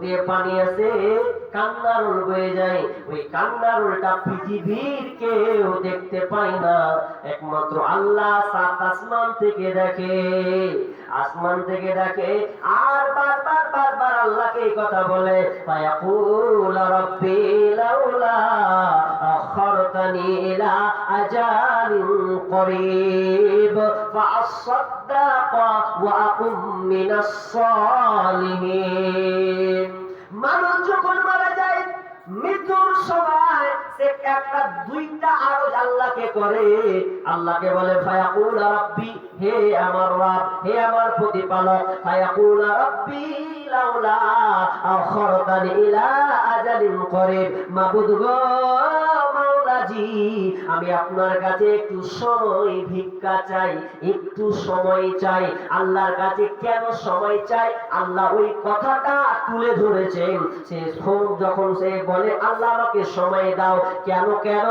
দিয়ে পানি আছে কান্নার বয়ে যায়। ওই কান্নার পৃথিবীর কেউ দেখতে পায় না। একমাত্র আল্লাহ সাত আসমান থেকে দেখে। আসমান থেকে দেখে আর বারবার বারবার আল্লাহকে এই কথা বলে, ফায়াকুল রব্বি লাউলা করিব ফাআসাদদাক ওয়া আকুম মিনাস মানুষ যখন মারা যায়, মৃত্যুর সময় সে একটা দুইটা আরজ আল্লাহকে করে। আল্লাহকে বলে, ফায়াকুল রাব্বি, হে আমার রব, হে আমার প্রতিপালক, ফায়াকুল রাব্বি, লাউলা আখরতানি ইলা আজালিন করিব। মাবুদ গো মাওলাজি আমি আপনার কাছে একটু সময় ভিক্ষা চাই, একটু সময় চাই। আল্লাহর কাছে কেন সময় চাই? আল্লাহ ওই কথাটা তুলে ধরেছেন। সে যখন সে বলে, আল্লাহ আমাকে সময় দাও। কেন কেন?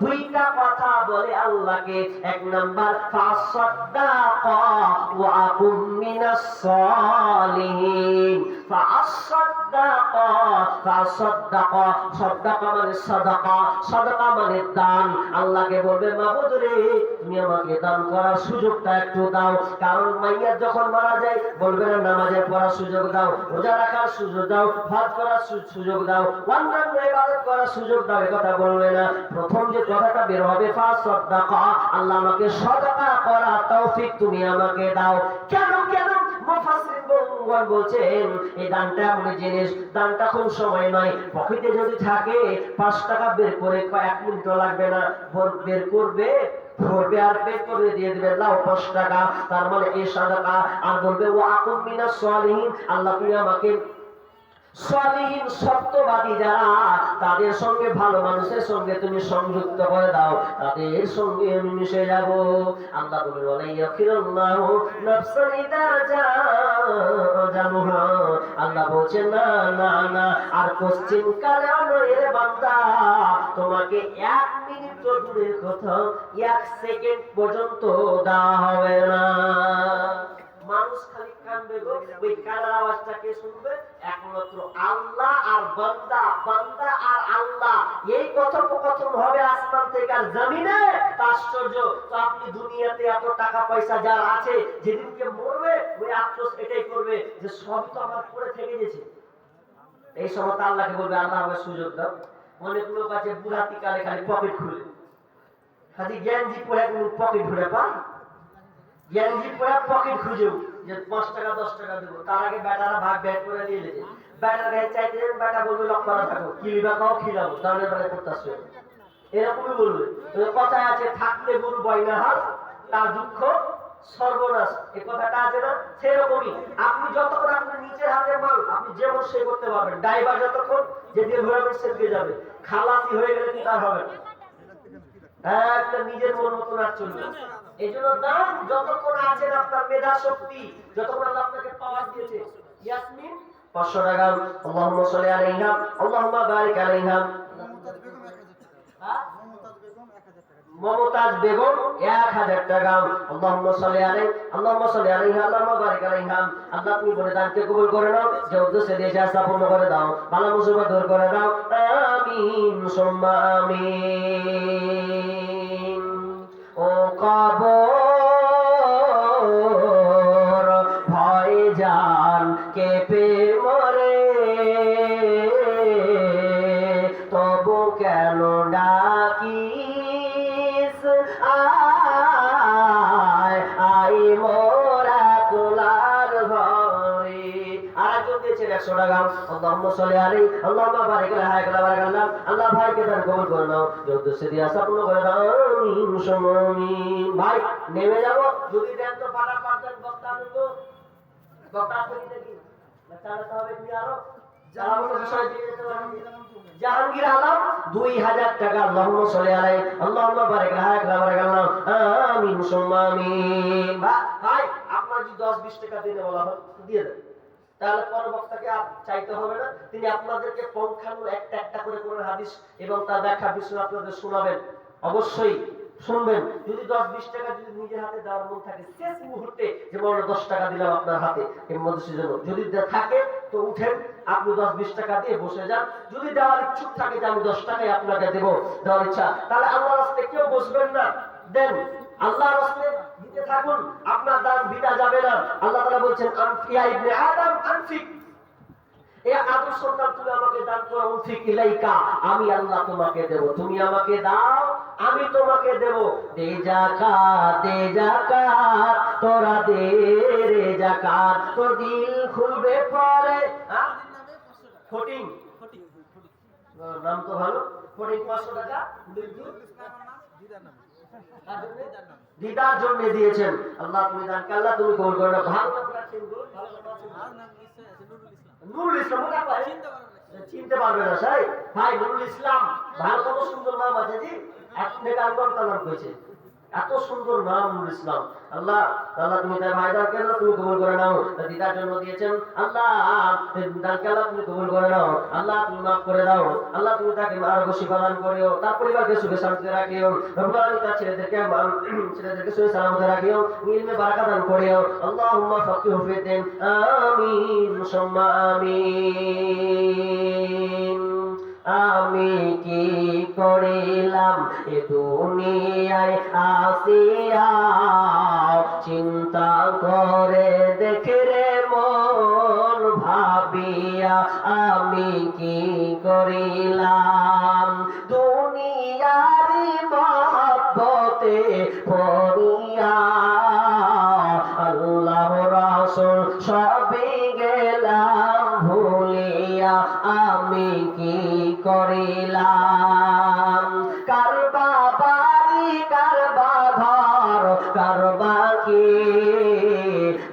দুইটা কথা বলে আল্লাহকে। এক নাম্বার, ফাসাদ্দাকা ওয়া আকুম মিনাস সালিহিন। মানে মানে দান। আল্লাহকে বলবে মাবুদ রে তুমি আমাকে দান করার সুযোগটা একটু দাও। কারণ মাইয়া যখন মারা যায়, বলবে না নামাজের পড়ার সুযোগ দাও, রোজা রাখার সুযোগ দাও হজ করার সুযোগ দাও কথা বলবে না। প্রথম যে কথাটা বের হবে আল্লাহ আমাকে সাদাকা করা তৌফিক তুমি আমাকে দাও। কেন কেন বন্ধুগণ বলছেন, এই দানটা এমন জিনিস, দানটা কোন সময় নয়। পকেটে যদি থাকে, পাঁচ টাকা বের করে এক মিনিট লাগবে না। ভোর- বের করবে আর বের করে দিয়ে দেবে লাও পাঁচ টাকা। তার মানে এই সাদাকা। আর বলবে ও আকুম সোয়ালহীন আল্লাহ তুমি আমাকে সত্যবাদী যারা, তাদের সঙ্গে ভালো মানুষের সঙ্গে তুমি সংযুক্ত করে দাও। তাদের সঙ্গে আমি মিশে যাব। আল্লাহ বলে ইদা জানুহা আল্লাহ না না না। আর পশ্চিম কালে বান্দা। তোমাকে এক মিনিট কথা, এক সেকেন্ড পর্যন্ত দেওয়া হবে না মানুষ খালি কানবে গো ওই কানার আওয়াজটা কে শুনবে একমাত্র আল্লাহ আর বান্দা আর আল্লাহ। এই কথোপকথন হবে আসমান থেকে আর জমিনে। আশ্চর্য, তো আপনি দুনিয়াতে এত টাকা পয়সা যার আছে, যেদিনকে মরবে, ওই আফসোস এটাই করবে যে সবই তো আমার পরে থেকে গেছে। এই সময় আল্লাহকে বলবে, আল্লাহ আমাকে সুযোগ দাও। লোক আছে বুড়াতি কালে খালি পকেট খুলে। খালি জ্ঞানজি পরে পকেট ঘুরে পায়? গেঞ্জি পরে পকেট খুঁজেও যে পাঁচ টাকা, দশ টাকা দেবো। তার আগে ব্যাটারা ভাগ ব্যাগ করে দিয়ে লেগে আপনি যতক্ষণ নিজের মাল, আপনি সে করতে পারবেন। ড্রাইভার যতক্ষণ যে যাবে। হয়ে গেলে কি তার হবে না। একটা নিজের মন মতন আর চলবে এই জন্য দান যতক্ষণ আছেন আপনার মেধা শক্তি যতক্ষণ আল্লাহ আপনাকে পাওয়ার দিয়েছে। ইয়াসমিন পাঁচশো টাকা, আল্লাহুম্মা সাল্লি বারিক হ্যাঁ? মমতাজ বেগম, এক হাজার টাকা আলাইহি, আল্লাহুম্মা বারিক আল্লাহ তুমি বলে দানকে কবুল করে নাও? যে উদ্দেশ্যে আশা পূর্ণ করে দাও। ভালো মুসিবত দূর করে দাও। আমিন, সুম্মা আমিন। ও কবর বারিক বারাক আল্লাহ আল্লাহ জাহাঙ্গীর আলম। দুই হাজার টাকা। বারিক আলাইহি কালা বারাক আল্লাহ আমিন সুম্মা ভাই, আপনার যদি 10 20 টাকা দিতে বলা হয়, দিয়ে দেন। তাহলে পরের বক্তাকে চাইতে হবে না। তিনি আপনাদেরকে পঙ্খানু একটা একটা করে কোরআন, হাদিস এবং তার ব্যাখ্যা বিশ্লেষণ আপনাদের শোনাবেন। অবশ্যই শুনবেন। যদি দশ বিশ টাকা যদি নিজের হাতে দেওয়ার মন থাকে, শেষ মুহূর্তে যে বড় দশ টাকা দিলাম আপনার হাতে জন্য যদি থাকে, তো উঠেন, আপনি দশ বিশ টাকা দিয়ে বসে যান। যদি দেওয়ার ইচ্ছুক থাকে যে আমি দশ টাকাই আপনাকে দেবো, দেওয়ার ইচ্ছা, তাহলে আমার রাস্তে কেউ বসবেন না। দেন। আল্লাহ রাস্তে দিতে থাকুন আপনার দান বিটা যাবে না। আল্লাহ তাআলা বলছেন আনফিয়া ইবনে আদম আনফিক এ আদম সন্তান তুমি আমাকে দান করো উনফিক ইলাইকা। আমি আল্লাহ তোমাকে দেব। তুমি আমাকে দাও আমি তোমাকে দেব। দে জাকাত দে জাকাত তোরা দে রে জাকাত তোর দিল খুলবে পরে? ফটিং। নাম তো ভালো। ফটিং পাঁচশো টাকা বিদ্যুৎ দিদার জন্য দিয়েছেন। আল্লাহ তুমি দানকে আল্লাহ তুমি কবুল করে না। ভালো। নুরুল ইসলাম। কয়? চিনতে পারবে না সাই ভাই নুরুল ইসলাম ভালো কত সুন্দর নাম আছে জি আপনি আলবাম কালাম হয়েছে? এত সুন্দর নাম ইসলাম। আল্লাহ আল্লাহ, তুমি তার ভাই দানকে আল্লাহ তুমি কবুল করে নাও। তার দিদার জন্য দিয়েছেন। আল্লাহ দানকে আল্লাহ তুমি কবুল করে নাও। আল্লাহ, তুমি মাফ করে দাও। আল্লাহ, তুমি তাকে আর খুশি প্রদান করিও। তার পরিবারকে সুখে শান্তিতে রাখিও। রব্বুল তার ছেলেদেরকে ছেলেদেরকে সুখে সালামতে রাখিও। ইলমে বারাকাত দান করিও। আল্লাহুম্মা ফাকিহু ফিদ্দিন আমিন সুম্মা আমিন। আমি কি করিলাম এ দুনিয়ায় আসিয়া। চিন্তা করে দেখে রে মন ভাবিয়া আমি কি করিলাম? দুনিয়ারি মহব্বতে পড়িয়া ঘর কারবা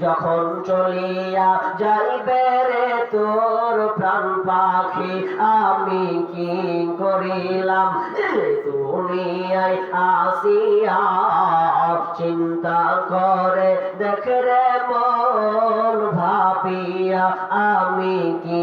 যখন চলিয়া যাইবে রে তোর প্রাণ পাখি, আমি কি করিলাম? দুনিয়ায় আসিয়া চিন্তা করে দেখ রে মন ভাবিয়া, আমি কি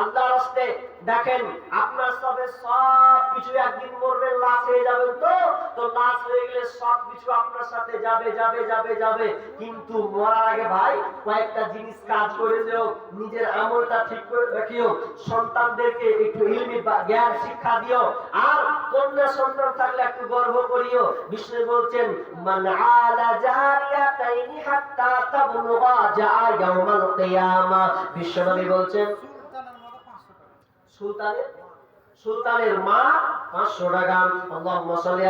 আল্লাহর হস্তে দেখেন আপনার সবে সব কিছু একদিন মরবেন লাশ হয়ে যাবেন তো? তো লাশ হয়ে গেলে সব কিছু আপনার সাথে যাবে যাবে যাবে যাবে। কিন্তু মরার আগে ভাই কয়েকটা জিনিস কাজ করে যেও, নিজের আমলটা ঠিক করে রাখিও সন্তানদেরকে একটু ইলমি জ্ঞান শিক্ষা দিও, আর কন্যা সন্তান থাকলে একটু গর্ব করিও। বিষ্ণু বলছেন, মান আলা জারিয়াতাইনি হাত্তা তাবলুগা জা ইয়াউমাল কিয়ামা। বিশ্বনবী বলছেন সুলতানের সুলতানের মা পাঁচশো টাকা।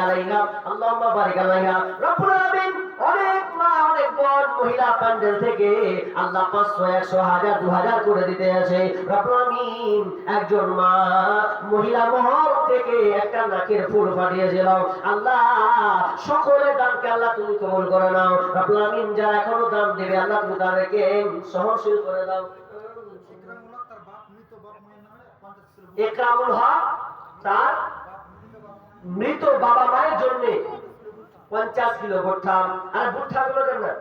আলাইহা বারিক আলাইহা রব্বুল আলামিন অনেক মা, অনেক মহিলা প্যান্ডেল থেকে আল্লাহ পাঁচশো, একশো, হাজার, দু হাজার করে দিতে রব্বুল একজন মা, মহিলা মহল থেকে একটা নাকের ফুল পাঠিয়েছিল আল্লাহ সকলের দানকে আল্লাহ তুমি কবুল করে নাও। রব্বুল আলামিন যারা এখনও দান দেবে, আল্লাহ তুমি তাদেরকে সহনশীল করে দাও। একরামুল হক তার মৃত বাবা মায়ের জন্য পঞ্চাশ কিলো ভুট্টা। আর ভুট্টা গুলো দেন না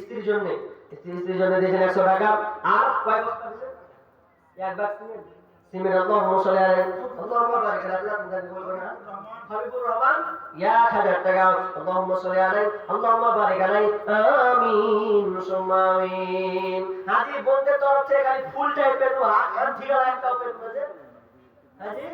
স্ত্রীর জন্য স্ত্রী স্ত্রীর জন্য দিয়েছেন একশো টাকা। আর কয় বস্তা? এক হাবিবুর রহমান এক হাজার টাকা, আল্লাহুম্মা সাল্লি আলাই আল্লাহুম্মা বারিক আলাইহি, আমিন সুমামিন হাজি বন্ধের তরফ থেকে খালি ফুল টাইপের দোয়া, আর ঠিকানা একটা ওপেন করে হাজি?